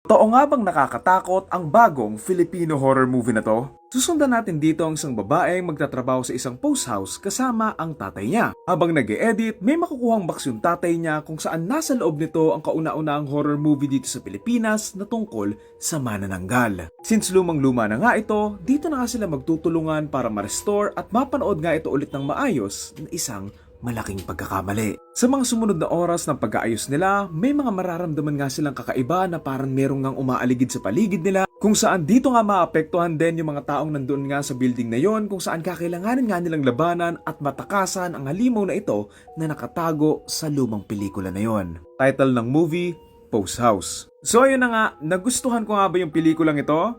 Totoo nga bang nakakatakot ang bagong Filipino horror movie na to? Susundan natin dito ang isang babaeng magtatrabaho sa isang post house kasama ang tatay niya. Habang nag edit may makukuhang box yung tatay niya kung saan nasa loob nito ang kauna-unahang horror movie dito sa Pilipinas na tungkol sa manananggal. Since lumang-luma na nga ito, dito na nga sila magtutulungan para ma-restore at mapanood nga ito ulit ng maayos na isang malaking pagkakamali. Sa mga sumunod na oras ng pag-aayos nila, may mga mararamdaman nga silang kakaiba na parang merong ngang umaaligid sa paligid nila kung saan dito nga maapektuhan din yung mga taong nandoon nga sa building na yon kung saan kakailanganin nga nilang labanan at matakasan ang halimaw na ito na nakatago sa lumang pelikula na yon. Title ng movie, Post House. So ayun na nga, nagustuhan ko nga ba yung pelikulang ito?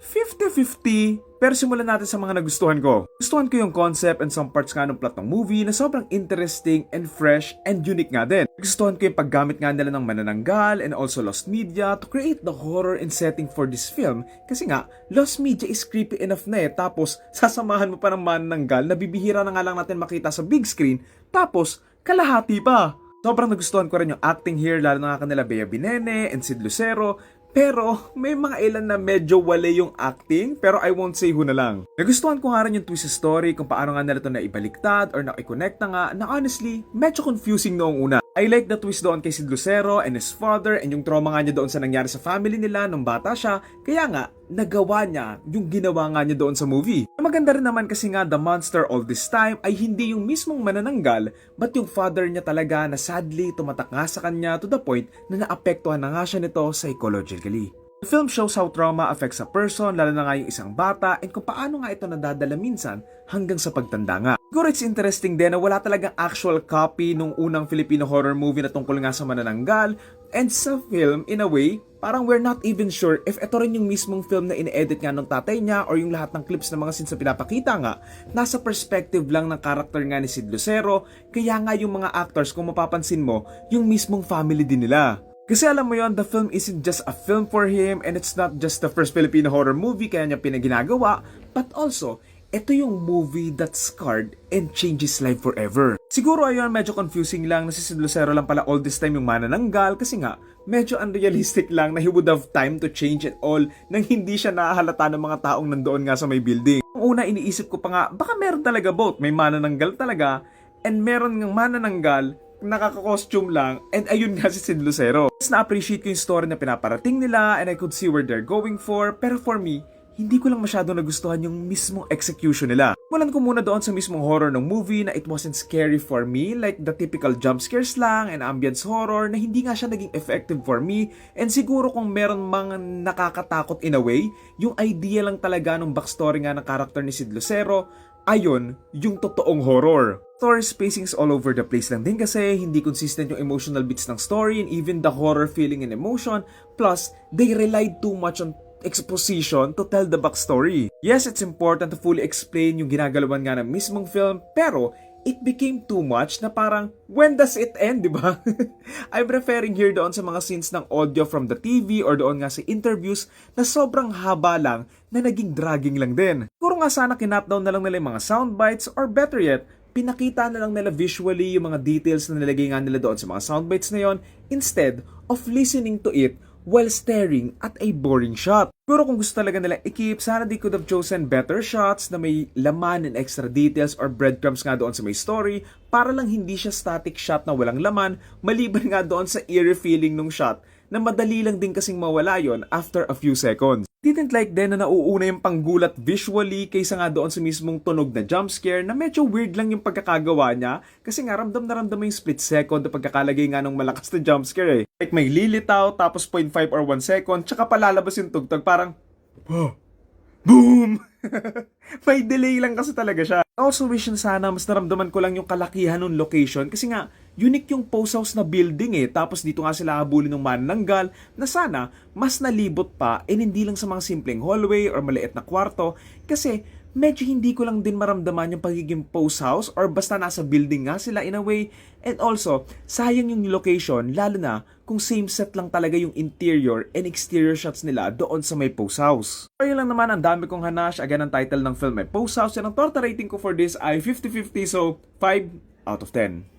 50-50, pero simulan natin sa mga nagustuhan ko. Gustuhan ko yung concept and some parts nga ng plot ng movie na sobrang interesting and fresh and unique nga din. Gustuhan ko yung paggamit nga nila ng manananggal and also lost media to create the horror and setting for this film kasi nga, lost media is creepy enough na eh tapos sasamahan mo pa ng manananggal na bibihira na nga lang natin makita sa big screen tapos kalahati pa. Sobrang nagustuhan ko rin yung acting here lalo na kanila Bea Binene and Sid Lucero pero may mga ilan na medyo wale yung acting pero I won't say who na lang. Nagustuhan ko nga rin yung twist story kung paano nga nila ito naibaliktad or nakikonnect na nga na honestly medyo confusing noong una. I like the twist doon kay Sid Lucero and his father and yung trauma nga niya doon sa nangyari sa family nila nung bata siya kaya nga nagawa niya yung ginawa nga niya doon sa movie. Maganda rin naman kasi nga the monster all this time ay hindi yung mismong manananggal but yung father niya talaga na sadly tumatak nga sa kanya to the point na naapektuhan na nga siya nito psychologically. The film shows how trauma affects a person, lalo na nga yung isang bata, and kung paano nga ito nadadala minsan hanggang sa pagtanda nga. Siguro it's interesting din na wala talagang actual copy nung unang Filipino horror movie na tungkol nga sa manananggal, and sa film, in a way, parang we're not even sure if ito rin yung mismong film na in-edit nga ng tatay niya or yung lahat ng clips ng mga scenes na pinapakita nga, nasa perspective lang ng karakter nga ni Sid Lucero, kaya nga yung mga actors, kung mapapansin mo, yung mismong family din nila. Kasi alam mo yon, the film isn't just a film for him and it's not just the first Filipino horror movie kaya niya pinaginagawa, but also, ito yung movie that scarred and changed his life forever. Siguro ayun, medyo confusing lang na si Sid Lucero lang pala all this time yung manananggal kasi nga, medyo unrealistic lang na he would have time to change it all nang hindi siya nahahalata ng mga taong nandoon nga sa may building. Ang una iniisip ko pa nga, baka meron talaga both, may manananggal talaga and meron ng manananggal nakaka-costume lang, and ayun nga si Sid Lucero. Mas na-appreciate ko yung story na pinaparating nila, and I could see where they're going for, pero for me, hindi ko lang masyado nagustuhan yung mismong execution nila. Mulan ko muna doon sa mismong horror ng movie na it wasn't scary for me, like the typical jump scares lang and ambience horror na hindi nga siya naging effective for me. And siguro kung meron mga nakakatakot in a way, yung idea lang talaga ng backstory nga ng character ni Sid Lucero, ayon yung totoong horror. Story spacings all over the place lang din kasi hindi consistent yung emotional beats ng story and even the horror feeling and emotion. Plus, they relied too much on exposition to tell the backstory. Yes, it's important to fully explain yung ginagalawan nga ng mismong film, pero it became too much na parang, when does it end, di ba? I'm referring here doon sa mga scenes ng audio from the TV or doon nga sa interviews na sobrang haba lang na naging dragging lang din. Siguro nga sana kinap down na lang nila yung mga soundbites or better yet, pinakita na lang nila visually yung mga details na nilagay nga nila doon sa mga soundbites na yon instead of listening to it while staring at a boring shot. Pero kung gusto talaga nila i-keep, sana they could have chosen better shots na may laman and extra details or breadcrumbs nga doon sa may story para lang hindi siya static shot na walang laman maliban nga doon sa eerie feeling nung shot na madali lang din kasing mawala yon after a few seconds. Didn't like din na nauuna yung panggulat visually kaysa nga doon sa mismong tunog na jump scare na medyo weird lang yung pagkakagawa niya kasi nga ramdam na ramdam yung split second na pagkakalagay nga ng malakas na jump scare eh. Like may lilitaw tapos 0.5 or 1 second tsaka palalabas yung tugtog parang Wow! Boom! May delay lang kasi talaga siya. Also wish na sana mas naramdaman ko lang yung kalakihan ng location kasi nga unique yung post house na building eh. Tapos dito nga sila habulin ng manananggal na sana mas nalibot pa and hindi lang sa mga simpleng hallway or maliit na kwarto kasi medyo hindi ko lang din maramdaman yung pagiging post house or basta nasa building nga sila in a way. And also, sayang yung location lalo na kung same set lang talaga yung interior and exterior shots nila doon sa may post house. So yun lang naman, ang dami kong hanash. Again, ang title ng film ay Post House. And ang total rating ko for this ay 50-50 so 5 out of 10.